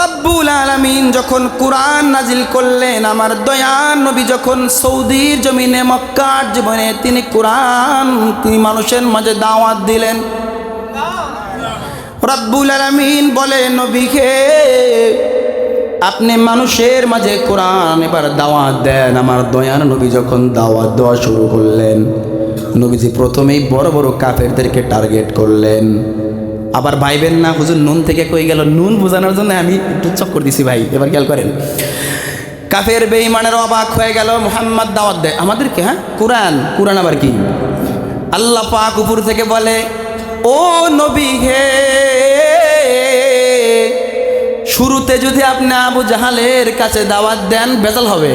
রব্বুল আলামিন যখন কোরআন নাজিল করলেন, আমার দয়ান নবী যখন সৌদির জমিনে মক্কার জীবনে তিনি কোরআন, তিনি মানুষের মাঝে দাওয়াত দিলেন। রব্বুল আলামিন বলে নবীকে আপনি মানুষের মাঝে কোরআন এবার দাওয়াত দেন। আমার দয়ান নবী যখন দাওয়াত দেওয়া শুরু করলেন, নবীজি প্রথমেই বড় বড় কাফেরদেরকে টার্গেট করলেন। আবার ভাইবেন না হুজুর নুন থেকে কই গেল? নুন বোঝানোর জন্য আমি একটু চক্কর দিছি ভাই এবার খেয়াল করেন। কাফের বেঈমানের অবাক হয়ে গেল মোহাম্মদ দাওয়াত দেয়। আমাদেরকে হ্যাঁ? কোরআন কোরআন আবার কি? আল্লাহ পাক উপর থেকে বলে ও নবী হে শুরুতে যদি আপনি আবু জাহালের কাছে দাওয়াত দেন বেজাল হবে।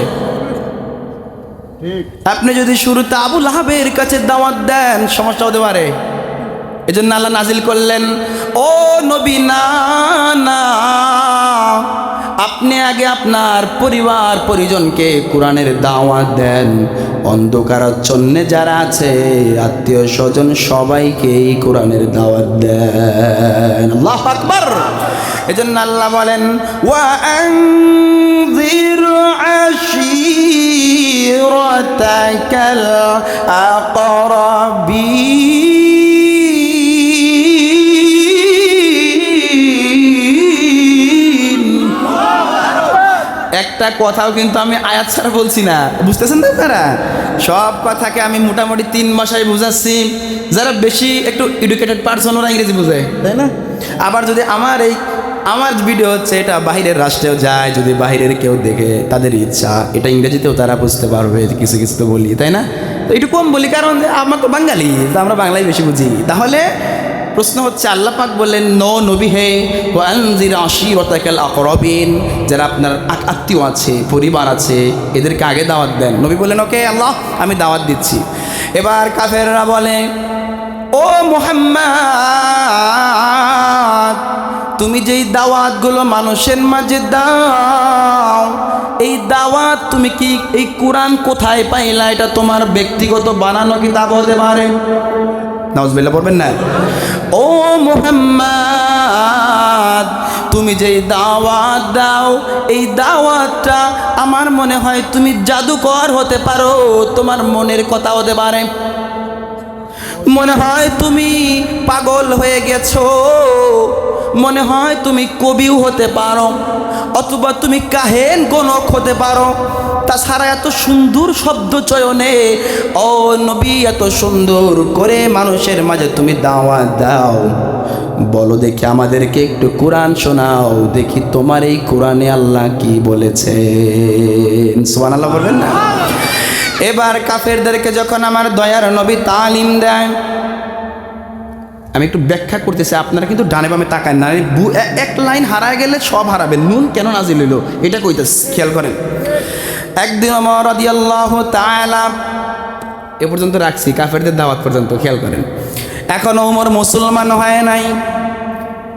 আপনি যদি শুরুতে আবু লাহাবের কাছে দাওয়াত দেন সমস্যা হতে পারে। এই জন্য আল্লাহ নাজিল করলেন, ও নবী, না না, আপনি আগে আপনার পরিবার পরিজনকে কোরআনের দাওয়াত দেন। অন্ধকারাচ্ছন্নে যারা আছে, আত্মীয় স্বজন সবাইকে এই কোরআনের দাওয়াত দেন। আল্লাহ আকবার। এই জন্য আল্লাহ বলেন, ওয়া আশিরতাকাল একটা কথাও কিন্তু আমি আয়াত ছাড়া বলছি না। বুঝতেছেন তো আপনারা? সব কথাকে আমি মোটামুটি তিন ভাষায় বুঝাচ্ছি। যারা বেশি একটু এডুকেটেড পার্সন ওরা ইংরেজি বুঝে, তাই না? আবার যদি আমার এই, আমার ভিডিও হচ্ছে এটা বাহিরের রাষ্ট্রেও যায়, যদি বাহিরের কেউ দেখে তাদের ইচ্ছা, এটা ইংরেজিতেও তারা বুঝতে পারবে, কিছু কিছু তো বলি, তাই না? তো একটু কম বলি, কারণ আমরা তো বাঙালি, তো আমরা বাংলায় বেশি বুঝি। তাহলে প্রশ্ন হচ্ছে আল্লাহ পাক বললেন, ন নবী হে, ওয়ানজির আশিরতাকাল আকরাবিন। যারা আপনার আত্মীয় আছে, পরিবার আছে, এদেরকে আগে দাওয়াত দেন। নবী বললেন, ওকে, আল্লাহ, আমি দাওয়াত দিচ্ছি। এবার কাফেররা বলে, ও মোহাম্মদ, তুমি যেই দাওয়াতগুলো মানুষের মাঝে দাও, এই দাওয়াত তুমি কি, এই কোরআন কোথায় পাইলা? এটা তোমার ব্যক্তিগত বানানো কিতাব হতে পারে। নাউজবিল্লাহ, পড়বেন না? ও মোহাম্মদ, তুমি যে দাওয়াত দাও, এই দাওয়াতটা আমার মনে হয় তুমি জাদুকর হতে পারো, তোমার মনের কথা হতে পারে। মনে হয় তুমি পাগল হয়ে গেছো, মনে হয় তুমি কবিও হতে পারো, অথবা তুমি কাহেন গণক হতে পারো। তাছাড়া এত সুন্দর শব্দ চয়নে, ও নবী এত সুন্দর করে মানুষের মাঝে তুমি দাওয়াত দাও। বলো দেখি আমাদেরকে একটু কোরআন শোনাও, দেখি তোমার এই কোরআনে আল্লাহ কি বলেছে সোয়ান আল্লাহ বলবেন না? এবার কাফেরদেরকে যখন আমার দয়ার নবী তালিম দেয়, আমি একটু ব্যাখ্যা করতেছি, আপনারা কিন্তু ডানে বামে তাকায় না এক লাইন হারায় গেলে সব হারাবেন নুন কেন নাজিল এটা কইতেছ, খেয়াল করেন। একদিন আমার রাদিয়াল্লাহু তাআলা এ পর্যন্ত রাখছি, কাফেরদের দাওয়াত পর্যন্ত, খেয়াল করেন। এখনও ওমর মুসলমান হয় নাই।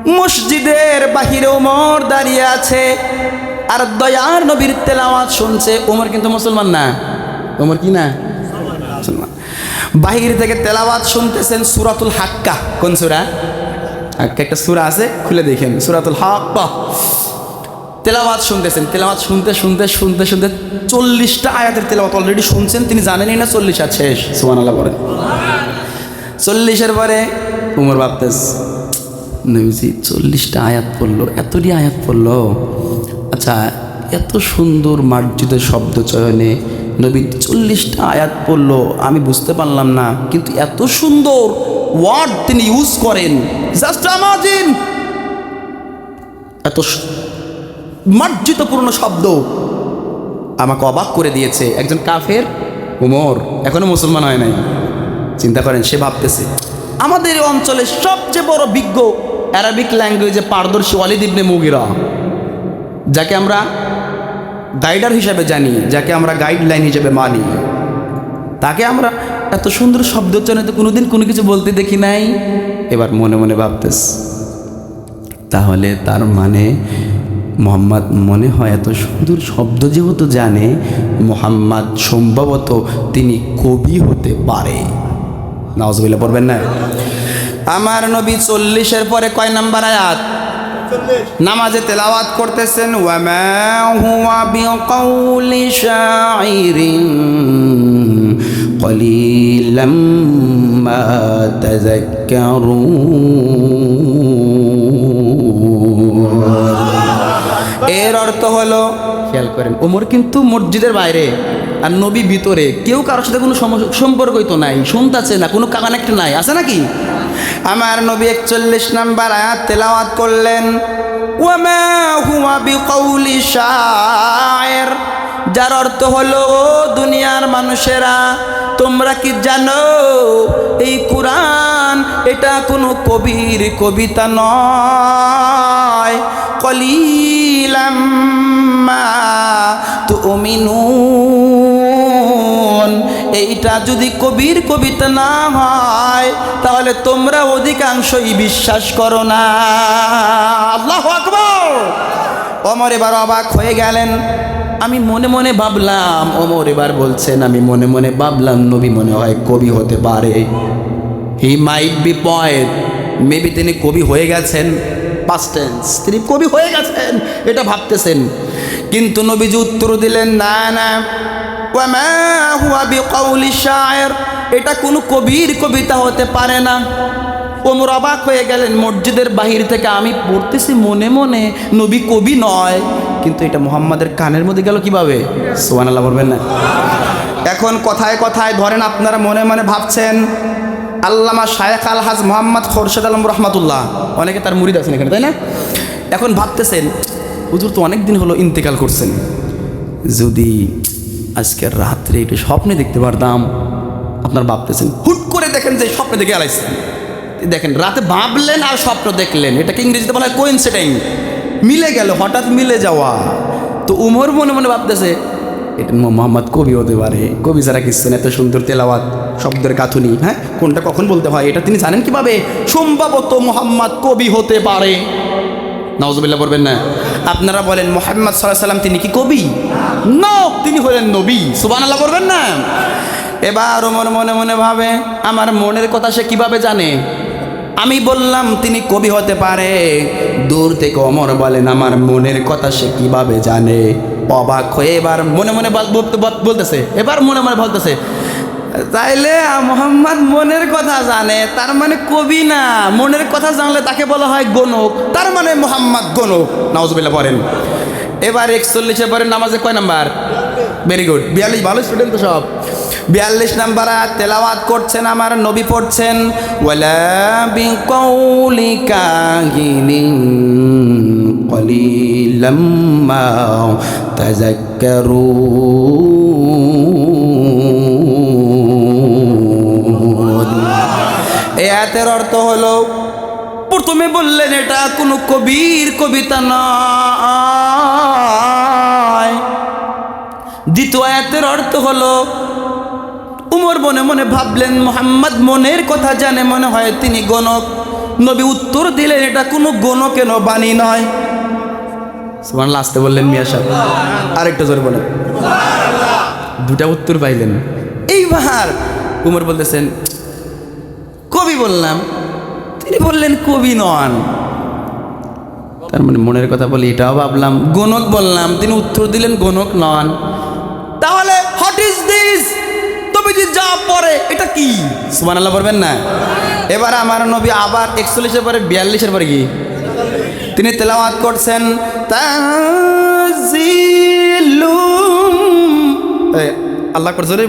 মসজিদের বাহিরে ওমর দাঁড়িয়ে আছে, আর দয়ার নবীর তেলাওয়াত শুনছে। ওমর কিন্তু মুসলমান না। ওমর কি না? মুসলমান। বাহির থেকে তেলাওয়াত শুনতেছেন সুরাতুল হাক্কা। কোন সুরা? হাক্কা, একটা সুরা আছে, খুলে দেখেন। সুরাতুল হাক্কা। তেলাওয়াত শুনতেছেন, তেলাওয়াত শুনতে শুনতে শুনতে শুনতে চল্লিশটা আয়াতের তেলাওয়াত অলরেডি শুনছেন, তিনি জানেনই না চল্লিশ আর শেষ। সুমান আল্লাহ বলেন চল্লিশের পরে উমর ভাবতেস নবীজি চল্লিশটা আয়াত পড়ল, এতটি আয়াত পড়ল। আচ্ছা এত সুন্দর মার্জিত শব্দ চয়নে নবী চল্লিশটা আয়াত পড়ল, আমি বুঝতে পারলাম না, কিন্তু এত সুন্দর ওয়ার্ড তিনি ইউজ করেন। জাস্ট আমাজিন এত মার্জিতপূর্ণ শব্দ। আমাকে অবাক করে দিয়েছে, একজন কাফের? উমর, এখনও মুসলমান হয় নাই। চিন্তা করেন, সে ভাবতেছে, আমাদের অঞ্চলে সবচেয়ে বড় বিজ্ঞ অ্যারাবিক ল্যাঙ্গুয়েজে পারদর্শী ওয়ালিদ ইবনে মুগিরা, যাকে আমরা গাইডার হিসাবে জানি, যাকে আমরা গাইডলাইন হিসেবে মানি। তাকে আমরা এত সুন্দর শব্দ উচ্চারণে তো কোনোদিন কোনো কিছু বলতে দেখি নাই। এবার মনে মনে ভাবতেস তাহলে তার মানে মোহাম্মদ মনে হয় এত সুন্দর শব্দ যেহেতু জানে, মোহাম্মদ সম্ভবত তিনি কবি হতে পারে। নওয়াজবিল্লা পড়বেন না? আমার নবী চল্লিশের পরে কয় নাম্বার আয়াত? নামাজে তেলাওয়াত করতেছেন, ওয়ামা বিকাউলি শাইরিন কলিলাম মা তাযাক্কারুন। এর অর্থ হলো খেয়াল করেন ওমর কিন্তু মসজিদের বাইরে আর নবী ভিতরে। কেউ কারোর সাথে কোনো সম- সম্পর্কই তো নাই শুনতেছে না কোনো কানেক্ট নাই আছে নাকি? আমার নবী একচল্লিশ নাম্বার আয়াত তেলাওয়াত করলেন ওয়ামা হুয়া শায়ের যার অর্থ হলো দুনিয়ার মানুষেরা তোমরা কি জানো এই কোরআন এটা কোনো কবির কবিতা নয় তুমিনুন এইটা যদি কবির কবিতা না হয়, তাহলে তোমরা অধিকাংশই বিশ্বাস করো না। আল্লাহ আকবর। অমর এবার অবাক হয়ে গেলেন। আমি মনে মনে ভাবলাম ওমর এবার বলছেন, আমি মনে মনে ভাবলাম, নবী মনে হয় কবি হতে পারে। He might be poet maybe তিনি কবি হয়ে গেছেন। পাস্ট টেন্স তিনি কবি হয়ে গেছেন, এটা ভাবতেছেন। কিন্তু নবীজি উত্তর দিলেন, না না। এটা কোনো কবির কবিতা হতে পারে না। ওমর অবাক হয়ে গেলেন, মসজিদের বাহির থেকে আমি পড়তেছি মনে মনে, নবী কবি নয়। কিন্তু এটা মোহাম্মদের কানের মধ্যে গেল কীভাবে? সোহান আল্লাহ বলবেন না। এখন কথায় কথায় ধরেন আপনারা মনে মনে ভাবছেন আল্লামা শায়েখ আলহাজ মোহাম্মদ খোরশেদ আলম রহমাতুল্লাহ। অনেকে তার মুরিদ আছেন এখানে, তাই না? এখন ভাবতেছেন, হুজুর তো অনেক দিন হলো ইন্তেকাল করছেন। যদি আজকের রাত্রে একটু স্বপ্নে দেখতে পারতাম, আপনার ভাবতেছেন, হুট করে দেখেন যে স্বপ্নে দেখে আলাইছেন দেখেন, রাতে ভাবলেন আর স্বপ্ন দেখলেন। এটাকে ইংরেজিতে বলা হয় কোইন্সিডেন্ট মিলে গেল, হঠাৎ মিলে যাওয়া। তো উমর মনে মনে ভাবতেছে, এটা মোহাম্মদ কবি হতে পারে। কবি যারা কিসছেন এত সুন্দর তেলাওয়াত। শব্দের কাথুনি হ্যাঁ? কোনটা কখন বলতে হয়? এটা তিনি জানেন কীভাবে? সম্ভবত মোহাম্মদ কবি হতে পারে। নওয়াজবিল্লাহ বলবেন না? আপনারা বলেন, মোহাম্মদ সাল্লাহ সাল্লাম তিনি কি কবি? ন, তিনি হলেন নবী। সুবান আল্লাহ করবেন না? এবার ওমর মনে মনে ভাবে, আমার মনের কথা সে কীভাবে জানে? আমি বললাম, তিনি কবি হতে পারে। দূর থেকে অমর বলেন, আমার মনের কথা সে কীভাবে জানে? অবাক হয়ে এবার মনে মনে বল- বলতে- বল- বলতেছে। এবার মনে মনে বলতেছে তাইলে মোহাম্মদ মনের কথা জানে, তার মানে কবি না। মনের কথা জানলে তাকে বলা হয় গণক, তার মানে মোহাম্মদ গণক। নাওজবিল্লা পড়েন। এবার একচল্লিশে পরে নামাজে কয় নাম্বার? ভেরি গুড বিয়াল্লিশ, ভালো স্টুডেন্ট তো সব। বিয়াল্লিশ নাম্বার আর তেলাওয়াত করছেন আমার নবী পড়ছেন, ওয়ালা কাহিনিন বললেন, এটা কোনো কবির কবিতা নয়। দ্বিতীয় আয়াতের অর্থ হলো, উমর মনে মনে ভাবলেন, মোহাম্মদ মনের কথা জানে, মনে হয় তিনি গণক। নবী উত্তর দিলেন, এটা কোনো গণকেন বাণী নয়। লাস্টে বললেন মিয়া সাহেব। আরেকটা জোরে বলেন। দুটা উত্তর পাইলেন। এইবার উমর বলতেছেন, কবি বললাম তিনি বললেন, কবি নন। তার মানে মনের কথা বলি, এটাও ভাবলাম। গণক বললাম, তিনি উত্তর দিলেন গণক নন। তাহলে হোয়াট ইজ দিস তবে যে যা পরে এটা কি? সুমান আল্লাহ বলবেন না? এবার আমার নবী আবার একচল্লিশের পরে, বিয়াল্লিশের পরে কি? তিনি তেলাওয়াত করছেন আল্লাহ করছে রে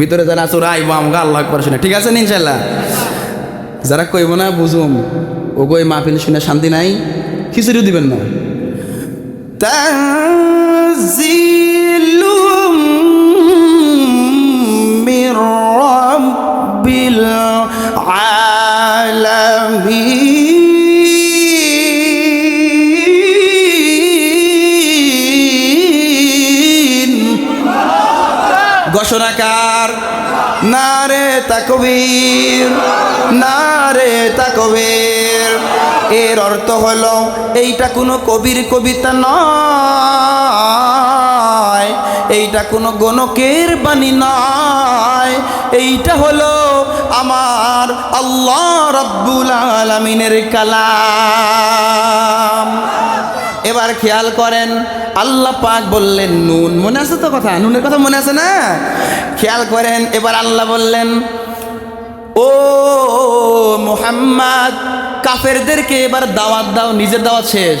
ভিতরে যারা আছো রাই আমগা আল্লাহ শুনে। ঠিক আছে ইনশাল্লাহ যারা কইব না বুঝুম। ও গো মাহফিল শুনে শান্তি নাই খিচুড়িও দিবেন না। নারে তাকবীর নারে তাকবীর। এর অর্থ হলো, এইটা কোনো কবির কবিতা নয়, এইটা কোনো গণকের বাণী নয়। এইটা হলো আমার আল্লাহ রব্বুল আলমিনের কালাম। এবার খেয়াল করেন, আল্লাহ পাক বললেন, নুন, মনে আছে তো কথা? নুনের কথা মনে আছে না? খেয়াল করেন, এবার আল্লাহ বললেন, ও মুহাম্মদ, কাফেরদেরকে এবার দাওয়াত দাও, নিজের দাওয়াত শেষ।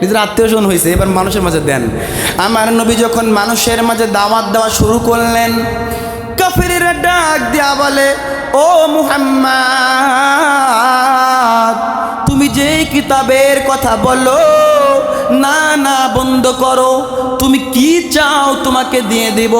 নিজের আত্মীয় স্বজন হয়েছে, এবার মানুষের মাঝে দেন। আমার নবী যখন মানুষের মাঝে দাওয়াত দেওয়া শুরু করলেন, কাফেরেরা ডাক দেয়া বলে, ও মুহাম্মদ, তুমি যে কিতাবের কথা বলো না না বন্ধ করো। তুমি কি চাও তোমাকে দিয়ে দেব?